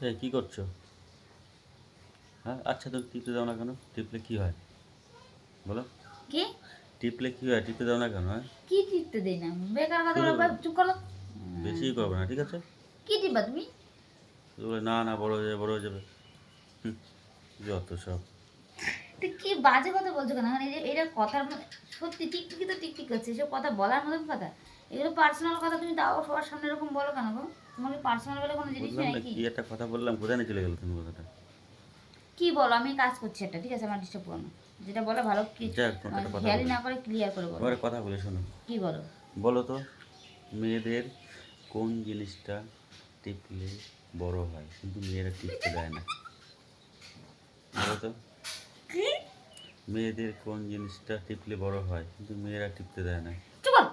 এই কী করছ? হ্যাঁ আচ্ছা তো টিপতে দাও না কেন? টিপলে কী হয়? বলো। কি? টিপলে কী হয়? টিপতে দাও না কেন হ্যাঁ? কি টিপতে দেই না? বেকার কথা চুপ করো। বেশি করবে না ঠিক আছে? কি টিপবা তুমি? বলে, না না বড় হয়ে যাবে বড় হয়ে যাবে। হুম, যত সব। তুই কি বাজে কথা বলছো কেন? মানে এই যে এটা কথার মধ্যে সত্যি টিকটিকি তো টিকটিক করছে এসব কথা বলার মতন কথা? এগুলো পার্সোনাল কথা তুমি দাও সবার সামনে এরকম বলো কেন গো? তোমার কি পার্সোনাল বলে কোনো জিনিস নেই কি? কি একটা কথা বললাম কোথায় চলে গেলো তুমি কথাটা? কি বলো আমি কাজ করছি একটা ঠিক আছে? আমার ডিস্টার্ব করো না। যেটা বলো ভালো কি হেয়ালি না করে ক্লিয়ার করে বলো। এবার কথা বলে শোনো। কি বলো? বলো তো মেয়েদের কোন জিনিসটা টিপলে বড় হয়? কিন্তু মেয়েরা টিপতে দেয় না। বলো তো। মেয়েদের কোন জিনিসটা টিপলে বড় হয়? কিন্তু মেয়েরা টিপতে দেয় না। চুপ কর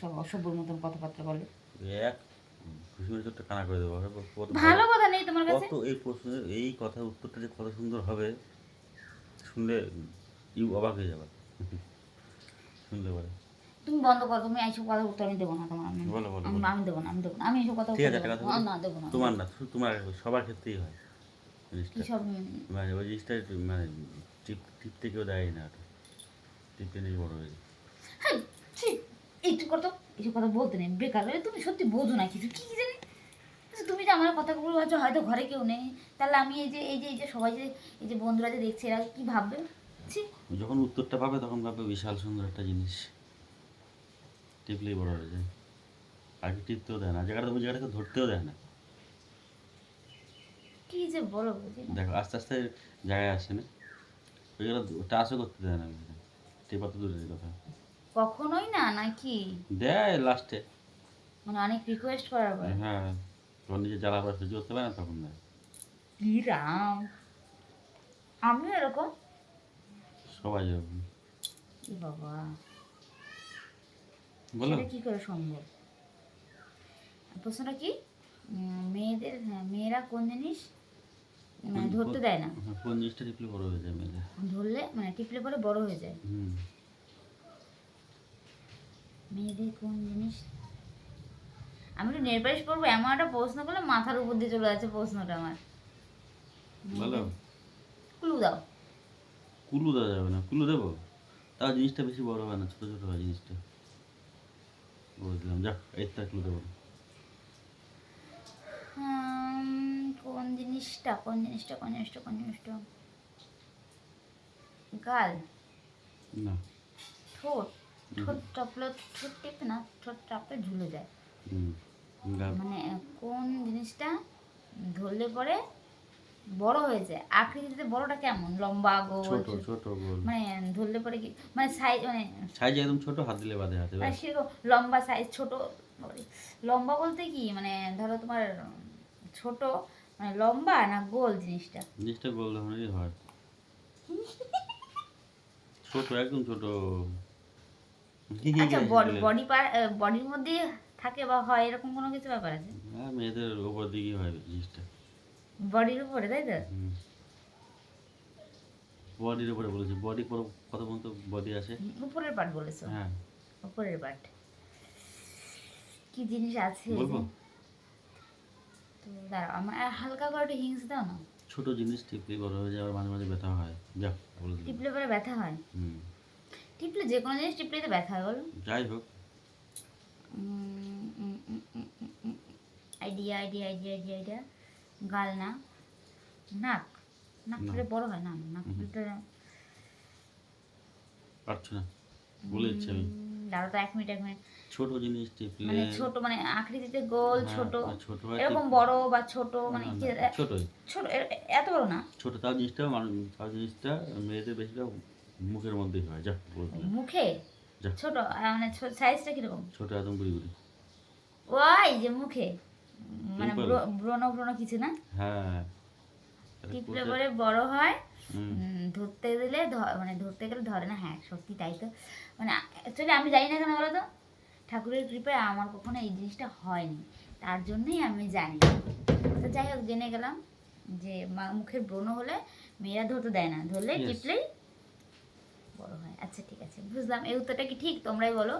সব অসভ্যর মতন কথাবার্তা বলে। এক খুশি কানা করে দেবো ভালো। কথা নেই তোমার কাছে? কত এই প্রশ্নের এই কথার উত্তরটা যে কত সুন্দর হবে শুনলে ইউ অবাক হয়ে যাবে। শুনলে পরে। তুমি বন্ধ করো তুমি এইসব কথা উত্তর আমি দেবো না তোমার আমি বলো, বলো, আমি- আমি দেবো না আমি দেবো না আমি এইসব কথা ঠিক একটা না, দেবো না তোমার না তোমার সবার ক্ষেত্রেই হয়। মানে ওই জিনিসটা মানে টিপ কেউ দেয় না টিপতে নিয়ে বড় হয়ে যায়। হ্যাঁ এইটু করতো। এইসব কথা বলতে নেই বেকার। তুমি সত্যি বোঝো না কিছু কি জানি? আচ্ছা, তুমি যে আমার কথাগুলো ভাবছ হয়তো ঘরে কেউ নেই। তাহলে আমি এই যে এই যে এই যে সবাই যে এই যে বন্ধুরা যে দেখছে এরা কি ভাববে? যখন উত্তরটা পাবে তখন ভাববে বিশাল সুন্দর একটা জিনিস। টিপলেই বড় হয়ে যায়। আগে টিপতেও দেয় না জায়গাটা ওই জায়গাটাকে ধরতেও দেয় না। কি যে বলো দেখো আস্তে আস্তে জায়গায় আসে না। ওই জায়গাটা টাচও করতে দেয় না। টিপা তো দূরের কথা। কখনোই না নাকি? দেয় লাস্টে মানে অনেক রিকোয়েস্ট করার পরে। হ্যাঁ তখন নিজে জ্বালা পড়া সহ্য করতে পারে না তখন দেয়। কি রাম। আমিও এরকম। সবাই যেরকম কি বাবা। বলো। কি করে সম্ভব? প্রশ্নটা কি? মেয়েদের হ্যাঁ, মেয়েরা কোন জিনিস মানে ধরতে দেয় না? হ্যাঁ, কোন জিনিসটা টিপলে বড় হয়ে যায় মেয়েদের। ধরলে মানে টিপলে পরে বড় হয়ে যায়। হুম। মেয়েদের কোন জিনিস? আমি তো নেরপালিশ পরবো এমন একটা প্রশ্ন করলে মাথার উপর দিয়ে চলে যাচ্ছে প্রশ্নটা আমার। বলো ক্লু দাও। কুলু দেওয়া যাবে না কুলু দেবো? তাও জিনিসটা বেশি বড় হয় না ছোটো ছোটো হয় জিনিসটা। বুঝলাম যাক এর তার কুলু দেবো। কোন জিনিসটা কোন জিনিসটা কোন জিনিসটা কোন জিনিসটা? গাল? না। ঠোঁট? ঠোঁট চাপলে ঠোঁট টেপে না ঠোঁট চাপলে ঝুলে যায়। মানে কোন জিনিসটা ধরলে পরে বড় হয়ে যায়? আকৃতিতে বড়টা কেমন? লম্বা গোল? ছোট ছোট গোল। মানে ধরলে পরে কি মানে সাইজ মানে সাইজ একদম ছোট হাত দিলে বাদে হাতে মানে সেরকম লম্বা সাইজ ছোট লম্বা বলতে কি? মানে ধরো তোমার ছোট মানে লম্বা না গোল জিনিসটা? জিনিসটা গোল ধরনেরই হয়। ছোট একদম ছোট। আচ্ছা বডি বডির মধ্যে থাকে বা হয় এরকম কোনো কিছু ব্যাপার আছে? হ্যাঁ মেয়েদের দিকেই হয় জিনিসটা। বডির উপরে তাই তো? বডির উপরে বলেছি। বডি কত পর্যন্ত বডি আছে? উপরের পার্ট বলেছ? হ্যাঁ। উপরের পার্ট কি জিনিস আছে? বলব? দাঁড়াও আমার হালকা করে একটু হিংস দাও না। ছোট জিনিস টিপলে বড় হয়ে যায় আবার মাঝে মাঝে ব্যথা হয়। দিলাম। টিপলে পরে ব্যথা হয়? হুম। টিপলে যে কোনো জিনিস টিপলে তো ব্যথা হয় বলো। যাই হোক। Idea idea idea idea idea গাল না নাক। নাক। ফুলে বড় হয় না নাক ফুলটা পারছি না। বলে দিচ্ছি আমি। দাঁড়ো তো এক মিনিট এক মিনিট। ছোট জিনিস টিপলে মানে ছোট মানে আকৃতিতে গোল হ্যাঁ, ছোট। ছোট এরকম বড় বা ছোট মানে ছোটই। ছোট এত বড় না? ছোট তাও জিনিসটা মানুষ তাও জিনিসটা মেয়েদের বেশিরভাগ মুখের মধ্যেই হয় যাক মুখে ছোট মানে সাইজটা কীরকম? ছোট একদম বুড়ি বুড়ি ওই যে মুখে। মানে ব্রণ ব্রণ কিছু না? হ্যাঁ। টিপলে পরে বড় হয়। ধরতে দিলে মানে ধরতে গেলে ধরে না হ্যাঁ সত্যি তাই তো। মানে অ্যাকচুয়ালি আমি জানি না কেন বলো তো? ঠাকুরের কৃপায় আমার কখনো এই জিনিসটা হয়নি। তার জন্যই আমি জানি। তো যাই হোক জেনে গেলাম যে মুখের ব্রণ হলে মেয়েরা ধরতে দেয় না। ধরলে টিপলেই আচ্ছা ঠিক আছে, বুঝলাম। এই উত্তরটা কি ঠিক? তোমরাই বলো।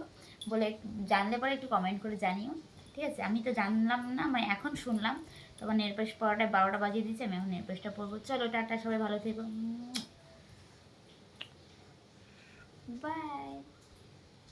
বলে জানলে পরে একটু কমেন্ট করে জানিও। ঠিক আছে? আমি তো জানলাম না মানে এখন শুনলাম। তোমার মানে নির্পেশ পড়াটায় বারোটা বাজিয়ে দিচ্ছে আমি এখন নির্পেশটা পড়ব। চলো, টাটা, সবাই ভালো থেকো। বাই